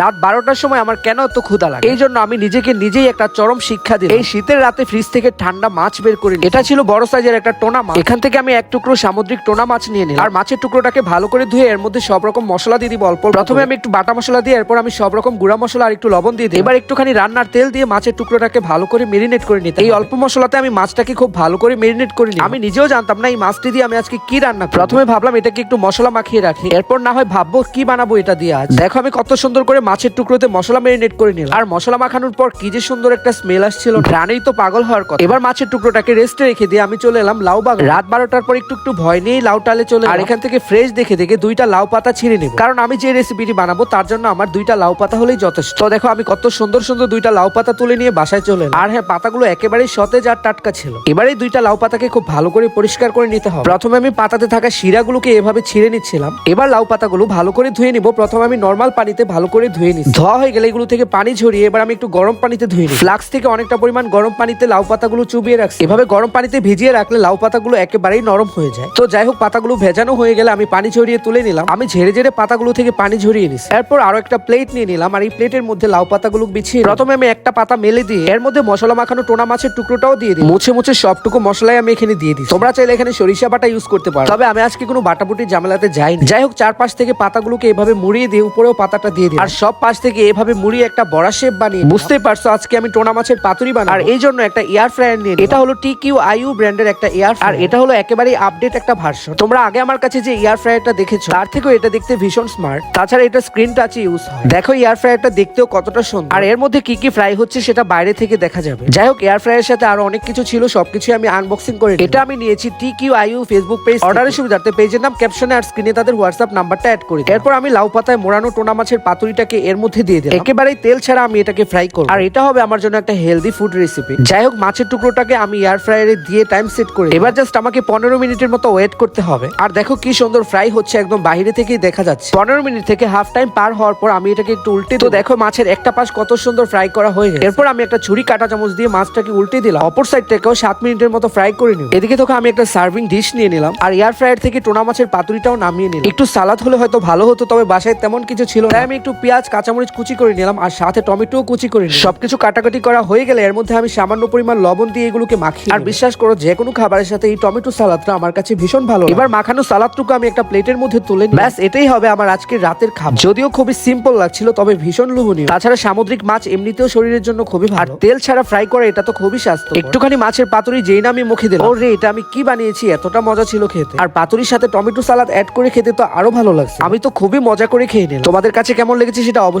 রাত বারোটার সময় আমার কেন এত ক্ষুধা লাগে? এই জন্য আমি নিজেকে নিজেই একটা চরম শিক্ষা দিই এই শীতের রাতে ফ্রিজ থেকে ঠান্ডা মাছ বের করে এটা ছিল বড় সাইজের একটা টোনা মাছ। এখান থেকে আমি এক টুকরো সামুদ্রিক টোনা মাছ নিয়ে নিলাম। আর মাছের টুকরোটাকে ভালো করে ধুয়ে এর মধ্যে সব রকম মশলা দিয়ে দিব অল্প প্রথমে আমি একটু বাটা মশলা দিয়ে এরপর আমি সব রকম গুঁড়া মশলা আর একটু লবণ দিয়ে দিই এবার একটুখানি রান্নার তেল দিয়ে মাছের টুকরোটাকে ভালো করে মেরিনেট করে নিতে এই অল্প মশলাতে আমি মাছটাকে খুব ভালো করে মেরিনেট করে নিই আমি নিজেও জানতাম না এই মাছটি দিয়ে আমি আজকে কি রান্না প্রথমে ভাবলাম এটাকে একটু মশলা মাখিয়ে রাখি। এরপর না হয় ভাববো কি বানাবো এটা দিয়ে আজ। দেখো আমি কত সুন্দর করে মাছের টুকরোতে মশলা মেরিনেট করে নিলাম। আর মশলা মাখানোর পর কি যে সুন্দর একটা স্মেল আসছিল ঘ্রাণেই তো পাগল হওয়ার কথা। এবার মাছের টুকরোটাকে রেস্টে রেখে দিয়ে আমি চলে এলাম লাউ বাগান। রাত বারোটার পর একটু একটু ভয় নিয়েই লাউ টালে চলে আর এখান থেকে ফ্রেশ দেখে দেখে দুইটা লাউ পাতা ছিঁড়ে নেব। কারণ আমি যে রেসিপিটি বানাবো, তার জন্য আমার দুইটা লাউ পাতা হলেই যথেষ্ট। তো দেখো, আমি কত সুন্দর সুন্দর দুইটা লাউ পাতা তুলে নিয়ে বাসায় চলে। আর হ্যাঁ পাতাগুলো একেবারেই সতেজ আর টাটকা ছিল। এবারে দুইটা লাউ পাতাকে খুব ভালো করে পরিষ্কার করে নিতে হবে। প্রথমে আমি পাতাতে থাকা শিরাগুলোকে এভাবে ছিঁড়ে নিচ্ছিলাম। এবার লাউ পাতাগুলো ভালো করে ধুয়ে নিব। প্রথমে আমি নর্মাল পানিতে ভালো করে ধুয়ে নিই ধোয়া হয়ে গেলে এগুলো থেকে পানি ঝরিয়ে এবার আমি একটু গরম পানিতে ধুয়ে নিই ফ্লাক্স থেকে অনেকটা পরিমাণ গরম পানিতে লাউ পাতাগুলো চুবিয়ে রাখছি। এভাবে গরম পানিতে ভিজিয়ে রাখলে লাউ পাতাগুলো একেবারেই নরম হয়ে যায়। তো যাই হোক, পাতাগুলো ভেজানো হয়ে গেলে আমি পানি ঝরিয়ে তুলে নিলাম। আমি ঝেড়ে ঝেড়ে পাতাগুলো থেকে পানি ঝরিয়ে নিছি। এরপর আরও একটা প্লেট নিয়ে নিলাম আর এই প্লেটের মধ্যে লাউ পাতাগুলো বিছিয়ে প্রথমে আমি একটা পাতা মেলে দিয়ে এর মধ্যে মশলা মাখানো টোনা মাছের টুকরোটাও দিয়ে দিই মুছে মুছে সবটুকু মশলাই আমি এখানে দিয়ে দিই তোমরা চাইলে এখানে সরিষা বাটা ইউজ করতে পারো। তবে আমি আজকে কোনো বাটাবুটি ঝামেলাতে যাই যাই হোক, চারপাশ থেকে পাতাগুলোকে এভাবে মুড়িয়ে দিয়ে উপরেও পাতাটা দিয়ে দিই আর সব পাশ থেকে এভাবে মুড়ি একটা বড়া শেপ বানিয়ে বুঝতেই পারছ আজকে আমি টোনা মাছের পাতুরি বানাই আর এই জন্য একটা এয়ার ফ্রায়ার নিয়ে এটা হলো টি কিউ আইউ ব্র্যান্ডের একটা এয়ার আর এটা হলো একেবারেই আপডেট একটা ভার্সন তোমরা আগে আমার কাছে যে এয়ার ফ্রায়ারটা দেখেছ তার থেকেও এটা দেখতে ভীষণ স্মার্ট তাছাড়া এটা স্ক্রিন টাচ ইউজ হয়। দেখো এয়ার ফ্রায়ারটা দেখতেও কতটা সুন্দর। আর এর মধ্যে কি কি ফ্রাই হচ্ছে সেটা বাইরে থেকে দেখা যাবে। যাই হোক এয়ার ফ্রায়ারের সাথে আরও অনেক কিছু ছিল সবকিছু আমি আনবক্সিং করে। এটা আমি নিয়েছি T Q I U Facebook page অর্ডারের সুবিধার্থে পেজের নাম ক্যাপশনে আর স্ক্রিনে তাদের হোয়াটসঅ্যাপ নাম্বারটা অ্যাড করে। এরপর আমি লাউ পাতায় মোড়ানো টোনা মাছের পাতুরিটাকে এর মধ্যে দিয়ে দিই একেবারেই তেল ছাড়া আমি এটাকে ফ্রাই করব। আর এটা হবে আমার জন্য একটা হেলদি ফুড রেসিপি যাই হোক মাছের টুকরোটাকে আমি এয়ার ফ্রায়ারে দিয়ে টাইম সেট করে এবার জাস্ট আমাকে পনেরো মিনিটের মতো ওয়েট করতে হবে। আর দেখো কি সুন্দর ফ্রাই হচ্ছে একদম বাইরে থেকেই দেখা যাচ্ছে। পনেরো মিনিট থেকে হাফ টাইম পার হওয়ার পর আমি এটাকে একটু উল্টে তো দেখো মাছের একটা পাশ কত সুন্দর ফ্রাই করা হয়ে গেছে। এরপর আমি একটা ছুরি কাটা চামচ দিয়ে মাছটাকে উল্টে দিলাম। অপর সাইডটাকেও সাত মিনিটের মতো ফ্রাই করে নিই এদিকে তোকে আমি একটা সার্ভিং ডিশ নিয়ে নিলাম। আর এয়ার ফ্রায়ার থেকে টোনা মাছের পাতুরিটাও নামিয়ে নিলাম। একটু সালাদ হলে হয়তো ভালো হতো তবে বাসায় তেমন কিছু ছিল না। তাই আমি একটু পেঁয়াজ কাঁচামরিচ কুচি করে নিলাম আর সাথে টমেটোও কুচি করে নিলাম। সবকিছু কাটাকাটি করা হয়ে গেলে এর মধ্যে আমি সামান্য পরিমাণ লবণ দিয়ে এগুলোকে মাখি আর বিশ্বাস করো যে কোনো খাবারের সাথে এই টমেটো সালাদটা আমার কাছে ভীষণ ভালো এবার মাখানো সালাদটুকু আমি একটা প্লেটের মধ্যে তুলে নিই। ব্যাস এটাই হবে আমার আজকের রাতের খাবার। যদিও খুবই সিম্পল লাগছিল তবে ভীষণ লোভনীয়। তাছাড়া সামুদ্রিক মাছ এমনিতেও শরীরের জন্য খুবই ভালো। আর তেল ছাড়া ফ্রাই করে এটা তো খুবই স্বাস্থ্য একটুখানি মাছের পাতুরি যেই না আমি মুখে দিলাম। ওরে এটা আমি কি বানিয়েছি? এতটা মজা ছিল খেতে। আর পাতুরির সাথে টমেটো সালাদ অ্যাড করে খেতে তো আরও ভালো লাগছে। আমি তো খুবই মজা করে খেয়ে নিলাম। তোমাদের কাছে কেমন লেগেছে সেটা অবশ্যই